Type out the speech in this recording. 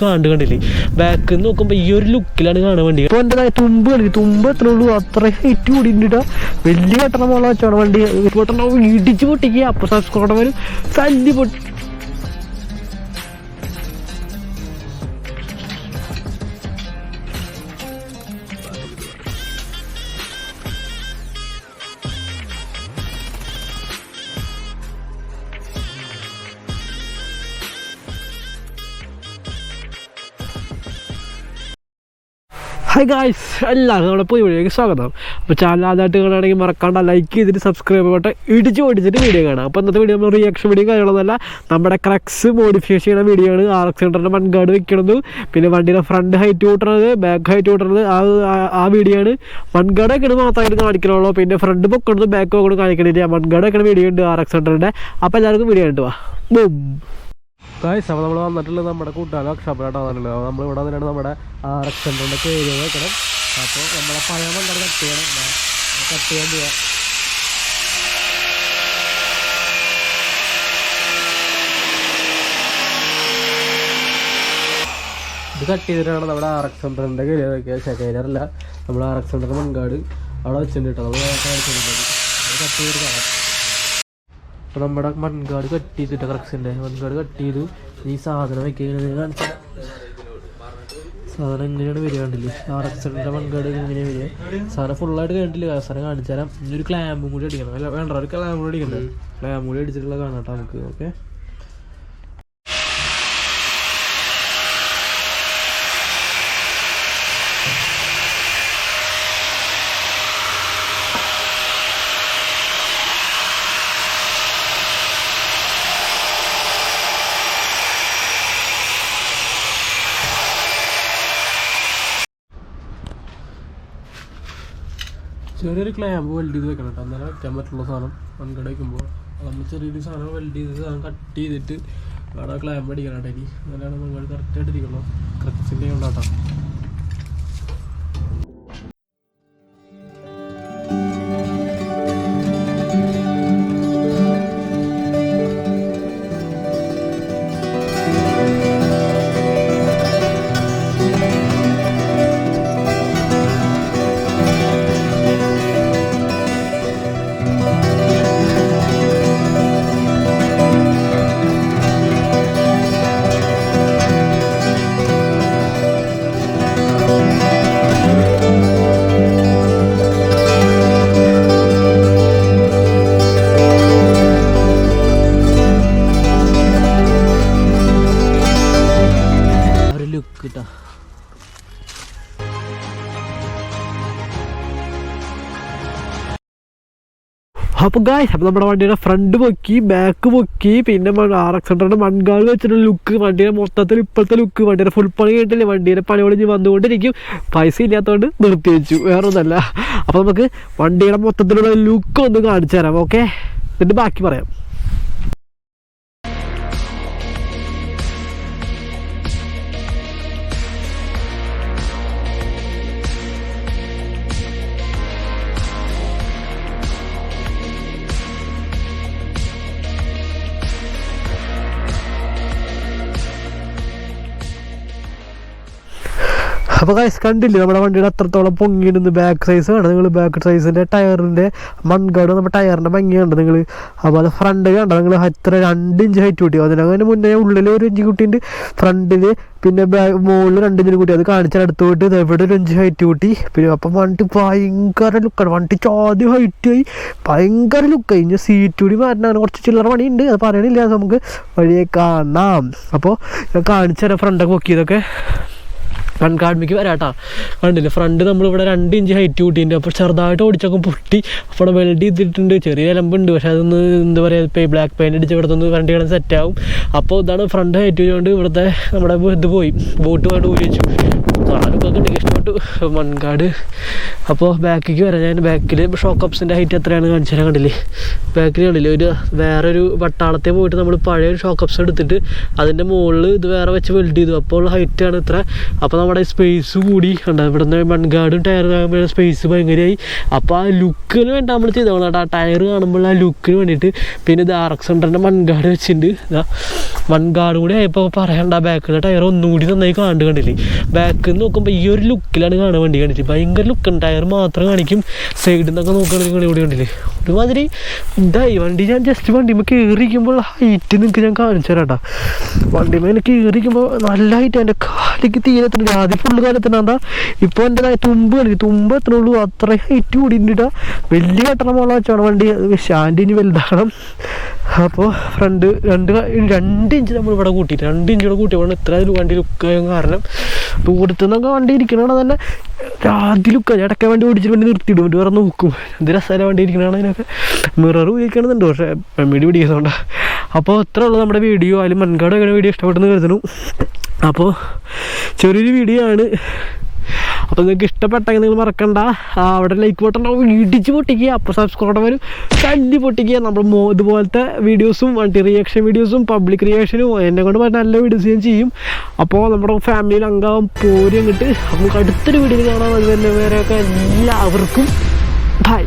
കണ്ടു കണ്ടില്ലേ? ബാക്ക് നോക്കുമ്പോൾ നോക്കുമ്പോ ഈ ഒരു ലുക്കിലാണ് കാണാൻ വണ്ടി. ഇപ്പൊ എന്റെ തുമ്പ് കണ്ടി തുമ്പ് എത്ര ഉള്ളൂ? അത്ര ഹൈറ്റ് കൂടിയിട്ടാ വലിയ കെട്ടണം പോലെ വെച്ചാണ് വണ്ടി. ഇടിച്ചു ഇടിച്ച് പൊട്ടിക്കുക അപ്പൊ സബ്സ്ക്രൈബർ തല്ലി പൊട്ടി ഹായ് ഗായ്സ് എല്ലാവർക്കും നമ്മുടെ പുതിയ വീഡിയോയ്ക്ക് സ്വാഗതം. അപ്പോൾ ചാനൽ ആദ്യമായിട്ട് കാണുകയാണെങ്കിൽ മറക്കാണ്ട് ലൈക്ക് ചെയ്തിട്ട് സബ്സ്ക്രൈബ് ബട്ടൺ ഇടിച്ച് ഓടിച്ചിട്ട് വീഡിയോ കാണാം. അപ്പോൾ ഇന്നത്തെ വീഡിയോ നമ്മൾ റിയാക്ഷൻ വീഡിയോ കാര്യങ്ങളൊന്നുമല്ല നമ്മുടെ ക്രക്സ് മോഡിഫൈ ചെയ്യുന്ന വീഡിയോ ആണ്. ആർ എക്സ് ഹൺഡ്രഡിന്റെ മൺഗാർഡ് വെക്കണത്. പിന്നെ വണ്ടിയുടെ ഫ്രണ്ട് ഹൈറ്റ് കൂട്ടണത് ബാക്ക് ഹൈറ്റ് കൂട്ടണത് ആ ആ- വീഡിയോ ആണ്. മൺഗാർഡ് വെക്കണത് മാത്രമായിട്ട് കാണിക്കണുള്ളൂ. പിന്നെ ഫ്രണ്ട് പൊക്കണത് ബാക്ക് പൊക്കണത് കാണിക്കണില്ല. മൺഗാർഡ് വെക്കണ വീഡിയോ ഉണ്ട് ആർ എക്സ് അപ്പോൾ എല്ലാവർക്കും വീഡിയോ ഉണ്ട് വാ. ബും ഗായ്സ് അപ്പോൾ നമ്മൾ വന്നിട്ടുള്ളത് നമ്മുടെ കൂട്ടാല വർക്ക്ഷോപ്പിലായിട്ട് വന്നിട്ടുള്ളത്. അപ്പോൾ നമ്മൾ ഇവിടെ വന്നിട്ടാണ് നമ്മുടെ റെസ്റ്റോറന്റിന്റെ പേര് വെക്കണം അപ്പോൾ നമ്മളെ പഴയ മണ്ടർ കട്ട് ചെയ്യണം. കട്ട് ചെയ്യാൻ പോവാം. ഇത് കട്ട് ചെയ്തിട്ടാണ് നമ്മുടെ ആർ എക്സ് ഹൺഡ്രഡിന്റെ കയറി വെക്കുക കയ്യിലറില്ല നമ്മൾ ആർ എക്സ് ഹൺഡ്രഡ് മൺകാട് അവിടെ വെച്ചിട്ടുണ്ട് കേട്ടോ. നമ്മൾ കാണിച്ചിട്ടുണ്ട്. കട്ട് ചെയ്തിട്ട് കാണാം. അപ്പോൾ നമ്മുടെ മൺകാട് കട്ട് ചെയ്തിട്ട് ക്രക്സിന്റെ മൺകാട് കട്ട് ചെയ്തു ഈ സാധനം വെക്കുന്നത് കാണിച്ച സാധനം എങ്ങനെയാണ് വരിക കണ്ടില്ലേ? ആ എക്സിന്റെ മൺകാട് എങ്ങനെയാണ് വരിക? സാധനം ഫുള്ളായിട്ട് കണ്ടില്ല സാധനം കാണിച്ചാലും ഒരു ക്ലാമ്പും കൂടി അടിക്കണം. വേണ്ട ഒരു ക്ലാമ്പും കൂടി അടിക്കണ്ടേ. ക്ലാമ്പും കൂടി അടിച്ചിട്ടുള്ള കാണാം കേട്ടോ നമുക്ക്. ഓക്കെ ചെറിയൊരു ക്ലാമ്പ് വെൽഡ് ചെയ്ത് വെക്കണം കേട്ടോ. അന്നേരം വെക്കാൻ പറ്റുള്ള സാധനം. വൺകട വയ്ക്കുമ്പോൾ നമ്മൾ ചെറിയൊരു സാധനം വെൽഡ് ചെയ്ത് സാധനം കട്ട് ചെയ്തിട്ട് അവിടെ ക്ലാമ്പ് അടിക്കണം കേട്ടോ ഇനി. അങ്ങനെയാണ് നമ്മൾ കറക്റ്റായിട്ട് ഇരിക്കണം ക്രക്സിന്റെ ഉണ്ടാട്ടോ അപ്പോൾ ഗായ് അപ്പോൾ നമ്മുടെ വണ്ടിയുടെ ഫ്രണ്ട് പൊക്കി ബാക്ക് പൊക്കി പിന്നെ ആർ എക്സ് ഹൺഡ്രഡ് മൺകാട് വെച്ചിട്ടുള്ള ലുക്ക് വണ്ടിയുടെ മൊത്തത്തിൽ ഇപ്പോഴത്തെ ലുക്ക് വണ്ടിയുടെ ഫുൾ പണി കേട്ടില്ലേ വണ്ടിയുടെ പണി ഒളിഞ്ഞ് വന്നുകൊണ്ടിരിക്കും. പൈസ ഇല്ലാത്തതുകൊണ്ട് നിർത്തി വെച്ചു വേറെ ഒന്നല്ല അപ്പോൾ നമുക്ക് വണ്ടിയുടെ മൊത്തത്തിലുള്ള ലുക്ക് ഒന്ന് കാണിച്ചു തരാം ഓക്കെ എന്നിട്ട് ബാക്കി പറയാം. അപ്പോൾ കൈസ് കണ്ടില്ലേ? നമ്മുടെ വണ്ടിയുടെ അത്രത്തോളം പൊങ്ങിയിടുന്ന ബാക്ക് സൈസ് ആണ്. നിങ്ങൾ ബാക്ക് സൈസിന്റെ ടയറിന്റെ മൺകാട് നമ്മുടെ ടയറിന്റെ ഭംഗി കണ്ടത് നിങ്ങൾ അതുപോലെ ഫ്രണ്ട് കണ്ടോ? നിങ്ങൾ എത്ര രണ്ട് ഇഞ്ച് ഹൈറ്റ് കൂട്ടി. അതിനങ്ങനെ മുന്നേ ഉള്ളിൽ ഒരു ഇഞ്ച് കൂട്ടിയിട്ട് ഫ്രണ്ടിൽ പിന്നെ മുകളിൽ രണ്ട് ഇഞ്ചിന് കൂട്ടി. അത് കാണിച്ചാൽ അടുത്ത് പോയിട്ട് ദേ ഇവിടെ ഒരു ഇഞ്ച് ഹൈറ്റ് കൂട്ടി. പിന്നെ അപ്പം വണ്ടി ഭയങ്കര ലുക്കാണ് വണ്ടി ചോദ്യം ഹൈറ്റ് ആയി. ഭയങ്കര ലുക്കായി ഇനി സീറ്റ് കൂടി മാറ്റണം കുറച്ച് ചില്ലറ പണിയുണ്ട്. അത് പറയണില്ല. അത് നമുക്ക് വഴിയെ കാണാം. അപ്പോൾ ഞാൻ കാണിച്ചു തരാം ഫ്രണ്ടൊക്കെ നോക്കിയതൊക്കെ കൺകാഡ്മിക്ക് വരാട്ടാ കണ്ടില്ലേ? ഫ്രണ്ട് നമ്മളിവിടെ രണ്ട് ഇഞ്ച് ഹൈറ്റ് കൂട്ടിയിട്ടുണ്ട്. അപ്പോൾ ചെറുതായിട്ട് ഓടിച്ചൊക്കെ പൊട്ടി. അപ്പോൾ വെൽഡ് ചെയ്തിട്ടുണ്ട്. ചെറിയ നിലമ്പുണ്ട് പക്ഷെ അതൊന്ന് എന്താ പറയുക ഇപ്പോൾ ബ്ലാക്ക് പെയിന്റ് അടിച്ച് ഇവിടെ നിന്ന് വണ്ടി കിടന്ന് സെറ്റ് ആവും. അപ്പോൾ ഇതാണ് ഫ്രണ്ട് ഹൈറ്റ് ചെയ്തുകൊണ്ട് ഇവിടുത്തെ നമ്മുടെ ഇത് പോയി. ബോട്ട് പോയിട്ട് ഊരി വെച്ചു. സാധനമൊക്കെ ഇഷ്ടപ്പെട്ടു. മൺകാട് അപ്പോൾ ബാക്കിക്ക് വരാം. ഞാൻ ബാക്കിൽ ഷോക്ക് അപ്സിന്റെ ഹൈറ്റ് എത്രയാണ് കാണിച്ചു തരാൻ കണ്ടില്ലേ? ബാക്കിൽ കണ്ടില്ലേ? ഒരു വേറൊരു പട്ടാളത്തെ പോയിട്ട് നമ്മൾ പഴയ ഷോക്ക് അപ്സ് എടുത്തിട്ട് അതിന്റെ മുകളിൽ ഇത് വേറെ വെച്ച് വെൽഡ് ചെയ്തു. അപ്പോൾ ഹൈറ്റാണ് ഇത്ര. അപ്പോൾ നമ്മുടെ നമ്മുടെ സ്പേസ് കൂടി. കണ്ട ഇവിടുന്ന് മൺകാടും ടയർ കാണുമ്പോൾ സ്പേസ് ഭയങ്കരമായി. അപ്പോൾ ആ ലുക്കിന് വേണ്ടി നമ്മൾ ചെയ്തോളാം കേട്ടോ ആ ടയർ കാണുമ്പോൾ ആ ലുക്കിന് വേണ്ടിയിട്ട് പിന്നെ ഇത് ആർ എക്സ് മൺകാട് വെച്ചിട്ടുണ്ട്. ഇതാ മൺകാട് കൂടി ആയപ്പോൾ പറയണ്ട ബാക്കിലെ ടയർ ഒന്നുകൂടി നന്നായി കാണുക കണ്ടില്ലേ? ബാക്കിൽ നിന്ന് നോക്കുമ്പോൾ ഈ ഒരു ലുക്കിലാണ് കാണുക വേണ്ടി കണ്ടില്ലേ ഭയങ്കര ലുക്കാണ് ടയർ മാത്രം കാണിക്കും. സൈഡിൽ നിന്നൊക്കെ നോക്കുകയാണെങ്കിൽ നിങ്ങൾ ഇവിടെ കണ്ടില്ലേ? ഒരുമാതിരി ഇതായി. വണ്ടി ഞാൻ ജസ്റ്റ് വണ്ടിമ്മ കയറിയിരിക്കുമ്പോൾ ഹൈറ്റ് നിങ്ങൾക്ക് ഞാൻ കാണിച്ചു തരാം കേട്ടോ വണ്ടിമേ കയറിയിരിക്കുമ്പോൾ നല്ല ഹൈറ്റ് എന്റെ കാലിക്ക് തീരെ എത്തുന്നില്ല ആദ്യം ഫുള്ള് കാലത്തിനാന്താ ഇപ്പോൾ എന്റെ ദാ തുമ്പ് കളി തുമ്പ് എത്തണുള്ളൂ അത്ര ഹൈറ്റ് കൂടിയിട്ടാ വലിയ കെട്ടണം മോളെ വെച്ചാണ് വണ്ടി. സ്റ്റാൻഡ് ഇനി വലുതാക്കണം അപ്പോൾ ഫ്രണ്ട് രണ്ട് രണ്ട് ഇഞ്ച് നമ്മൾ ഇവിടെ കൂട്ടിയിട്ട് രണ്ട് ഇഞ്ച് ഇവിടെ കൂട്ടിയപ്പോൾ ഇത്ര ഒരു വണ്ടി ലുക്ക് കാരണം. ദൂരത്തു നിന്നൊക്കെ വണ്ടി ഇരിക്കണതാണ് തന്നെ. ആദ്യം ലുക്ക ഇടയ്ക്ക് വണ്ടി ഓടിച്ചിട്ട് വണ്ടി നിർത്തിയിടും. വേറെ നോക്കും. എന്ത് രസമല്ല വണ്ടി ഇരിക്കണതാണ് അതിനൊക്കെ. മിറർ ഉപയോഗിക്കണമെന്നുണ്ട് പക്ഷേ പെമ്മിടി പിടിക്കുന്നതുകൊണ്ടാണ് അപ്പോൾ ഇത്ര ഉള്ളൂ നമ്മുടെ വീഡിയോ അതിൽ മൺകാട് വീഡിയോ ഇഷ്ടപ്പെട്ടെന്ന് കരുതുന്നു. അപ്പോൾ ചെറിയൊരു വീഡിയോ ആണ്. അപ്പോൾ നിങ്ങൾക്ക് ഇഷ്ടപ്പെട്ടെങ്കിൽ നിങ്ങൾ മറക്കണ്ട. അവിടെ ലൈക്ക് ബട്ടൺ ഇടിച്ച് പൊട്ടിക്കുക. അപ്പോൾ സബ്സ്ക്രൈബ് വരും. തല്ലി പൊട്ടിക്കുക. നമ്മൾ ഇതുപോലത്തെ വീഡിയോസും വണ്ടി റിയാക്ഷൻ വീഡിയോസും പബ്ലിക് റിയാക്ഷനും എന്നെ കൊണ്ട് പറ്റുന്ന നല്ല വീഡിയോസ് ഞാൻ ചെയ്യും. അപ്പോൾ നമ്മുടെ ഫാമിലിയിൽ അംഗം പോരി അങ്ങോട്ട്. നമുക്ക് അടുത്തൊരു വീഡിയോ കാണാൻ അതുപോലെ വേറെയൊക്കെ എല്ലാവർക്കും ബൈ